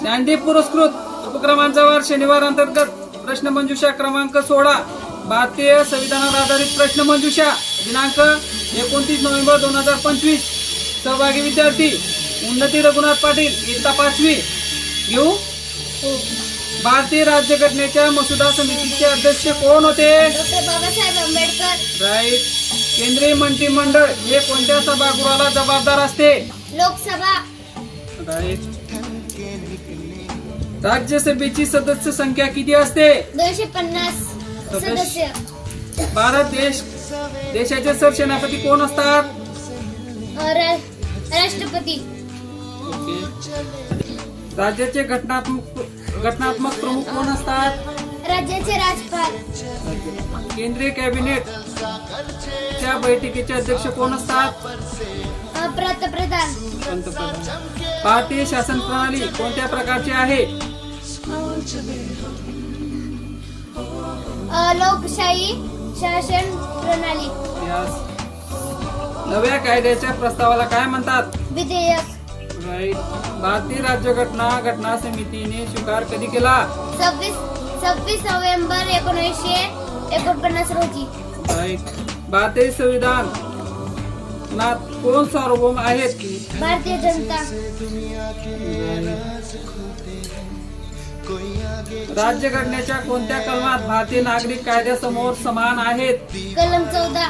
ज्ञानदीप पुरस्कृत उपक्रमांचा वार शनिवार अंतर्गत प्रश्न मंजुषा क्रमांक सोळा. भारतीय संविधानावर आधारित प्रश्न मंजुषा दिनांक एकोणतीस नोव्हेंबर दोन हजार पंचवीस. सहभागी विद्यार्थी उन्नती रघुनाथ पाटील इयत्ता पाचवी. घेऊ? भारतीय राज्यघटनेच्या मसुदा समितीचे अध्यक्ष कोण होते? बाबासाहेब आंबेडकर. राईट. केंद्रीय मंत्रिमंडळ हे कोणत्या सभागृहाला जबाबदार असते? लोकसभा. राईट. राज्यसभेची सदस्य संख्या किती असते? दोनशे पन्नास सदस्य भारत देश देशाचे सरसेनापती कोण असतात? रा- राष्ट्रपती. राज्याचे घटनात्मक घटनात्मक प्रमुख कोण असतात? राज्याचे राज्यपाल केंद्रीय कॅबिनेट च्या बैठकीचे अध्यक्ष कोण असतात? पंतप्रधान पंतप्रधान भारतीय शासन प्रणाली कोणत्या प्रकारची आहे? लोकशाही शासन प्रणाली. Yes. नव्या कायद्याच्या प्रस्तावाला काय म्हणतात? विधेयक. भारतीय राज्यघटना घटना समितीने स्वीकार कधी केला? सव्वीस सव्वीस नोव्हेंबर एकोणीसशे एकोणपन्नास रोजी. भारतीय संविधान ना कोण सार्वभौम आहेत भारतीय जनता. राज्यघटनेच्या कोणत्या कलमात भारतीय नागरिक कायद्यासमोर समान आहेत? कलम चौदा.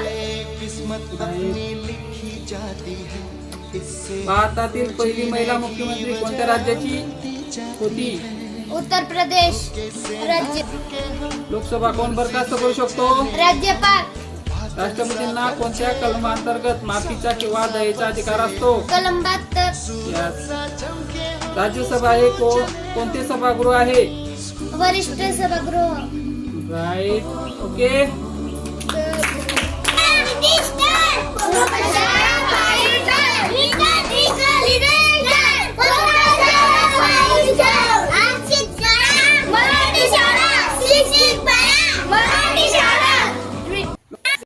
भारतातील पहिली महिला मुख्यमंत्री कोणत्या राज्याची होती? उत्तर प्रदेश. राज्य लोकसभा कोण बरखास्त करू शकतो? राज्यपाल. राष्ट्रपतींना कोणत्या कलमांतर्गत माफीचा किंवा दयेचा अधिकार असतो? कलम बहात्तर राज्यसभा हे कोणते सभागृह आहे? वरिष्ठ सभागृह. Right okay